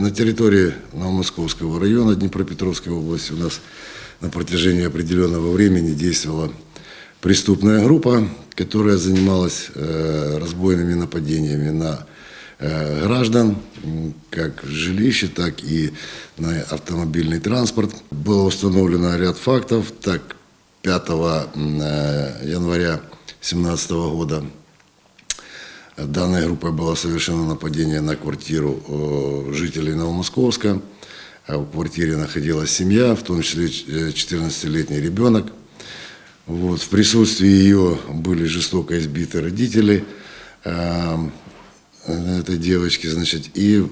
На территории Новомосковского района Днепропетровской области у нас на протяжении определенного времени действовала преступная группа, которая занималась э, разбойными нападениями на э, граждан, как жилище, так и на автомобильный транспорт. Было установлено ряд фактов. Так, 5 м, э, января 2017 года Данной группой было совершено нападение на квартиру э, жителей Новомосковска. А В квартире находилась семья, в том числе э, 14-летний ребенок. Вот, в присутствии ее были жестоко избиты родители э, этой девочки, значит, и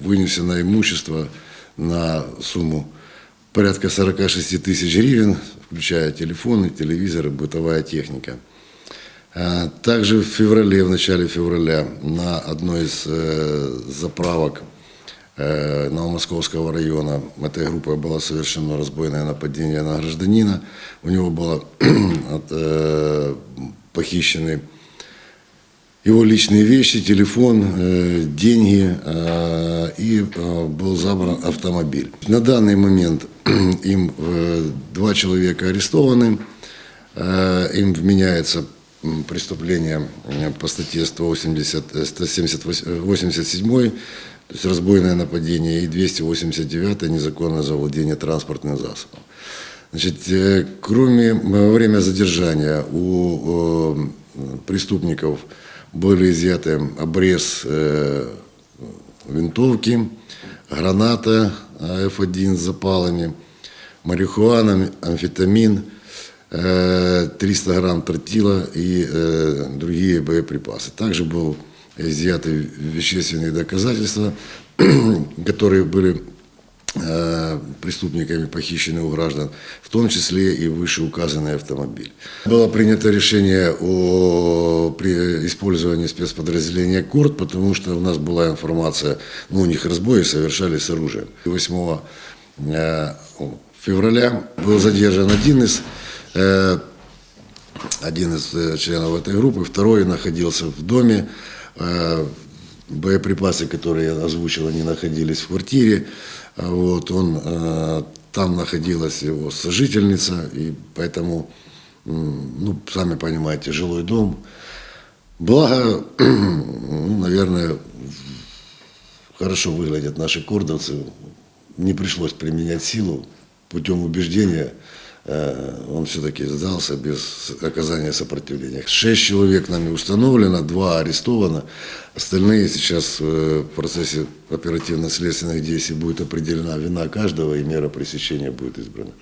вынесено имущество на сумму порядка 46 тысяч гривен, включая телефоны, телевизоры, бытовая техника. А, Также в феврале, в начале февраля на одной из э, заправок э, Новомосковского района этой группой было совершено разбойное нападение на гражданина. У него было э, похищены его личные вещи, телефон, деньги и был забран автомобиль. На данный момент им два человека арестованы, им вменяется преступление э, по статье 180, э, 187, то есть разбойное нападение, и 289 незаконное завладение транспортным засобом. Значит, э, кроме во время задержания у э, преступников были изъяты обрез э, винтовки, граната F1 с запалами, марихуана, амфетамин, э, 300 грамм тротила и другие боеприпасы. Также был изъяты вещественные доказательства, которые были преступниками похищены у граждан, в том числе и вышеуказанный автомобиль. Было принято решение о использовании спецподразделения КОРД, потому что у нас была информация, ну, у них разбои совершались с оружием. 8 э, февраля был задержан один из один из э, членов этой группы, второй находился в доме. Э, Боеприпасы, которые я озвучил, они находились в квартире. А Вот, он, э, там находилась его сожительница, и поэтому, ну, сами понимаете, жилой дом. Благо, ну, наверное, хорошо выглядят наши кордовцы. Не пришлось применять силу путем убеждения. Э, Он все-таки сдался без оказания сопротивления. Шесть человек нами установлено, два арестовано. Остальные сейчас э, в процессе оперативно-следственных действий будет определена вина каждого и мера пресечения будет избрана.